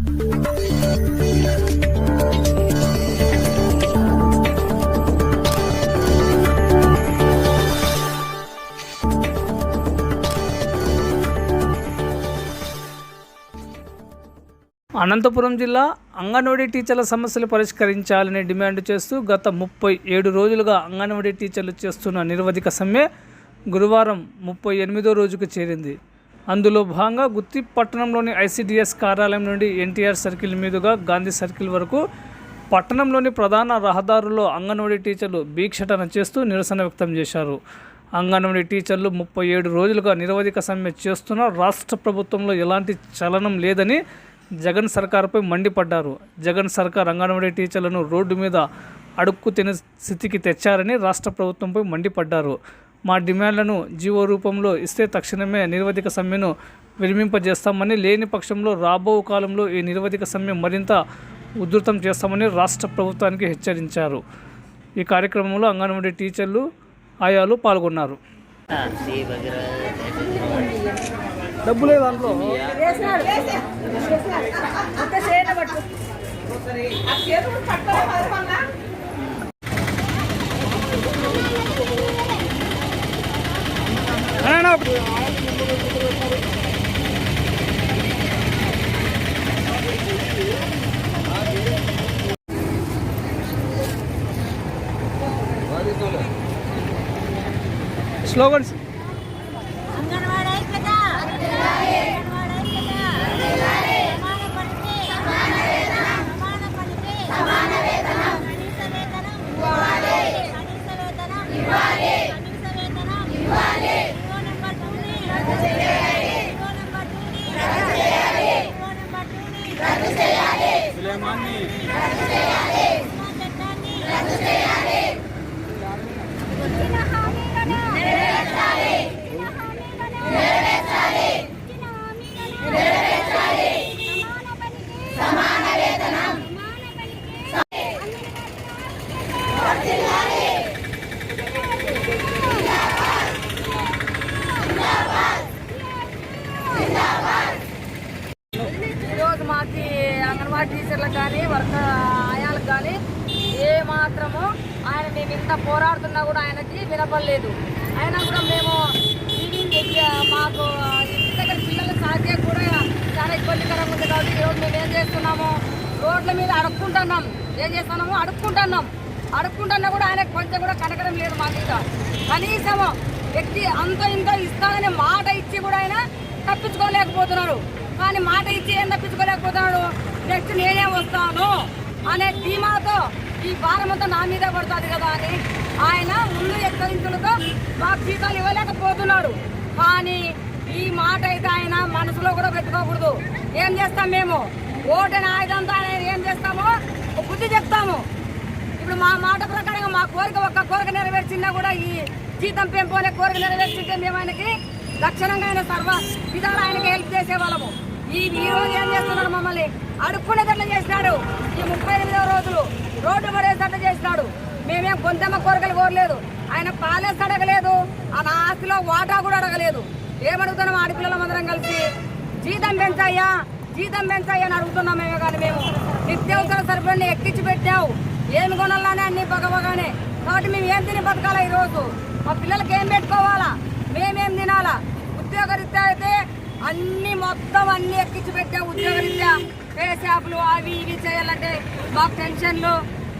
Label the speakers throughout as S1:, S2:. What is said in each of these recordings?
S1: అనంతపురం జిల్లా అంగన్వాడీ టీచర్ల సమస్యలు పరిష్కరించాలని డిమాండ్ చేస్తూ గత ముప్పై ఏడు రోజులుగా అంగన్వాడీ టీచర్లు చేస్తున్న నిరవధిక సమ్మె గురువారం ముప్పై ఎనిమిదో రోజుకు చేరింది. అందులో భాగంగా గుత్తి పట్టణంలోని ఐసిడిఎస్ కార్యాలయం నుండి ఎన్టీఆర్ సర్కిల్ మీదుగా గాంధీ సర్కిల్ వరకు పట్టణంలోని ప్రధాన రహదారుల్లో అంగన్వాడీ టీచర్లు భీక్షటన చేస్తూ నిరసన వ్యక్తం చేశారు. అంగన్వాడీ టీచర్లు ముప్పై ఏడు రోజులుగా నిరవధిక సమ్మె చేస్తున్న రాష్ట్ర ప్రభుత్వంలో ఎలాంటి చలనం లేదని జగన్ సర్కార్పై మండిపడ్డారు. జగన్ సర్కార్ అంగన్వాడీ టీచర్లను రోడ్డు మీద అడుక్కు తినే స్థితికి తెచ్చారని రాష్ట్ర ప్రభుత్వంపై మండిపడ్డారు. మా డిమాండ్లను జీవో రూపంలో ఇస్తే తక్షణమే నిరవధిక సమ్మెను విరమింపజేస్తామని లేని పక్షంలో రాబో కాలంలో ఈ నిరవధిక సమ్మె మరింత ఉధృతం చేస్తామని రాష్ట్ర ప్రభుత్వానికి హెచ్చరించారు. ఈ కార్యక్రమంలో అంగన్వాడీ టీచర్లు ఆయాలు పాల్గొన్నారు. డబ్బులే దాంట్లో.
S2: చేతులు
S1: స్లోగన్స్
S2: ఎంత పోరాడుతున్నా కూడా ఆయనకి వినపడలేదు. అయినా కూడా మేము మాకు ఇంటి దగ్గర పిల్లలు సాధ్యం కూడా చాలా ఇబ్బందికరంగా ఉంది కాబట్టి ఈరోజు మేము ఏం చేస్తున్నాము రోడ్ల మీద అడుక్కుంటున్నాం. ఏం చేస్తున్నాము అడుక్కుంటున్నాం. అడుక్కుంటున్నా కూడా ఆయనకు కొంచెం కూడా కనకడం లేదు మా మీద. కనీసము వ్యక్తి అంత ఇంత ఇస్తానని మాట ఇచ్చి కూడా ఆయన తప్పించుకోలేకపోతున్నారు. కానీ మాట ఇచ్చి ఏం తప్పించుకోలేకపోతున్నాడు? నెక్స్ట్ నేనే వస్తాను అనే ఈ భారం అంతా నా మీద పడుతుంది కదా అని ఆయన ముందు హెచ్చరించడంతో మాకు జీతాలు ఇవ్వలేకపోతున్నాడు. కానీ ఈ మాట అయితే ఆయన మనసులో కూడా పెట్టుకోకూడదు. ఏం చేస్తాం మేము? ఓటని ఆయుధంతో ఆయన ఏం చేస్తామో? ఒక బుద్ధి చెప్తాము. ఇప్పుడు మా మాట ప్రకారంగా మా కోరిక ఒక్క కోరిక నెరవేర్చినా కూడా ఈ జీతం పెంపు అనే కోరిక నెరవేర్చింటే మేము ఆయనకి లక్షణంగా ఆయన సర్వ విధాలు ఆయనకి హెల్ప్ చేసేవాళ్ళము. ఈ ఈ ఏం చేస్తున్నాడు మమ్మల్ని? అడుక్కునేటట్లు చేసినాడు. ఈ ముప్పై ఎనిమిదవ రోజులు రోడ్డు పడేసట్లు చేసినాడు. మేమేం కొంతమ్మ కోరికలు కోరలేదు. ఆయన పాలేసి అడగలేదు ఆ నా ఆస్తిలో వాటా కూడా అడగలేదు. ఏమడుగుతున్నాం ఆడపిల్లలం అందరం కలిసి? జీతం పెంచాయ్యా జీతం పెంచాయ్యా అని అడుగుతున్నాం మేమే కానీ మేము. నిత్యావసర సరుకులన్నీ ఎక్కించి పెట్టావు ఏమి కొనాలనే అన్ని బగబగానే. కాబట్టి మేము ఏం తిని బతకాలా ఈరోజు? మా పిల్లలకి ఏం పెట్టుకోవాలా మేమేం తినాలా ఉద్యోగరీత్యా అయితే అన్ని మొత్తం అన్ని ఎక్కించి పెట్టే ఉద్యోగరీత్యా పేషాపులు అవి ఇవి చేయాలంటే మాకు టెన్షన్లు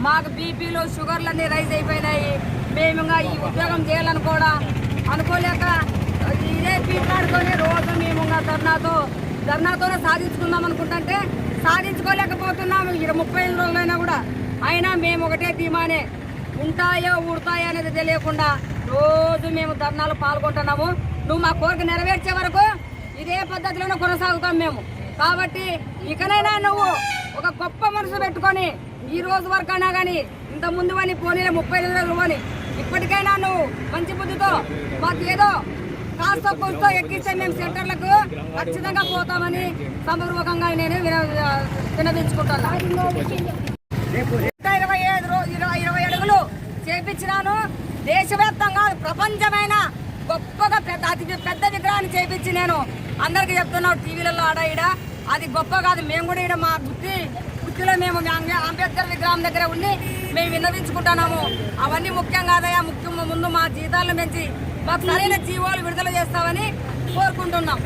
S2: మాకు బీపీలు షుగర్లు అన్నీ రైజ్ అయిపోయినాయి. మేము ఇంకా ఈ ఉద్యోగం చేయాలని కూడా అనుకోలేక ఇదే పీట్లాడుకొని రోజు మేము ఇంకా ధర్నాతో ధర్నాతోనే సాధించుకుందాం అనుకుంటుంటే సాధించుకోలేకపోతున్నాము. ఇరవై ముప్పై ఐదు రోజులైనా కూడా అయినా మేము ఒకటే ధీమానే ఉంటాయో ఉడతాయో అనేది తెలియకుండా రోజు మేము ధర్నాలు పాల్గొంటున్నాము. నువ్వు మా కోరిక నెరవేర్చే వరకు ఇదే పద్ధతిలోనే కొనసాగుతాం మేము. కాబట్టి ఇకనైనా నువ్వు ఒక గొప్ప మనసు పెట్టుకొని ఈ రోజు వరకు అయినా కానీ ఇంత ముందు అని పోనీలే ముప్పై ఐదు రోజులు అని ఇప్పటికైనా నువ్వు మంచి బుద్ధితో మాకు ఏదో కాస్త కొంత ఎక్కిస్తే మేము సెంటర్లకు ఖచ్చితంగా పోతామని సమపూర్వకంగా నేను విన- ఇరవై ఐదు రోజు ఇరవై ఇరవై అడుగులు చేపించినాను. దేశవ్యాప్తంగా ప్రపంచమైన గొప్పగా పెద్ద అతి పెద్ద విగ్రహాన్ని చేపించి నేను అందరికి చెప్తున్నాను టీవీలలో ఆడ ఈడ. అది గొప్ప కాదు మేము కూడా ఇక్కడ మా గుత్తి గుత్తిలో మేము అంబే- అంబేద్కర్ విగ్రహం దగ్గర ఉండి మేము విన్నవించుకుంటున్నాము. అవన్నీ ముఖ్యం కాదయ్యా ముఖ్యం ముందు మా జీతాలను పెంచి మాకు సరైన జీవోలు విడుదల చేస్తామని కోరుకుంటున్నాం.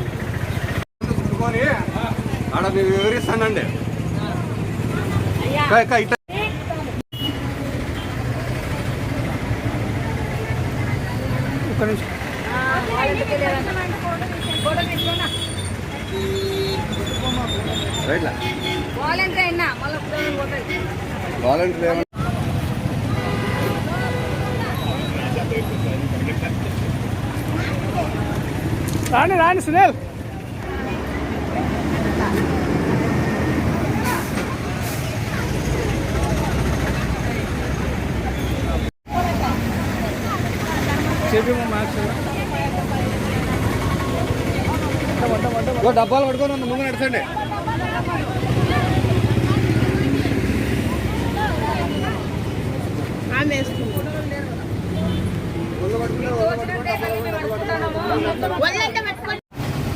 S3: చూసుకొని ఆడ మేము వివరిస్తానండి.
S1: నిమిషం
S3: రైట్లా?
S2: వాలంటీర్
S3: ఏమన్నా?
S1: రాని రాని సునీల్. చెప్పేమో
S3: డబ్బాలు పట్టుకొని ముందు నడిచండి.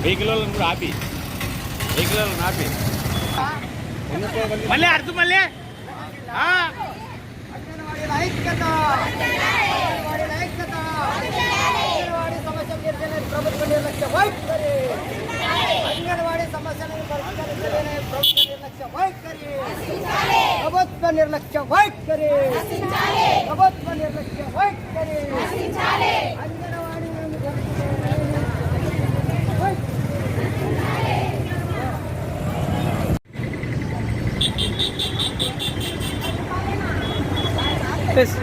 S4: వెహికల్ ఆపి. వెహికల్ ఆపి మళ్ళీ అర్థం మళ్ళీ.
S5: ప్రభుత్వ నిర్లక్ష్య వైఖరి ప్రభుత్వ నిర్లక్ష్య వైఖరి అంగన్వాడీ
S1: ప్లీజ్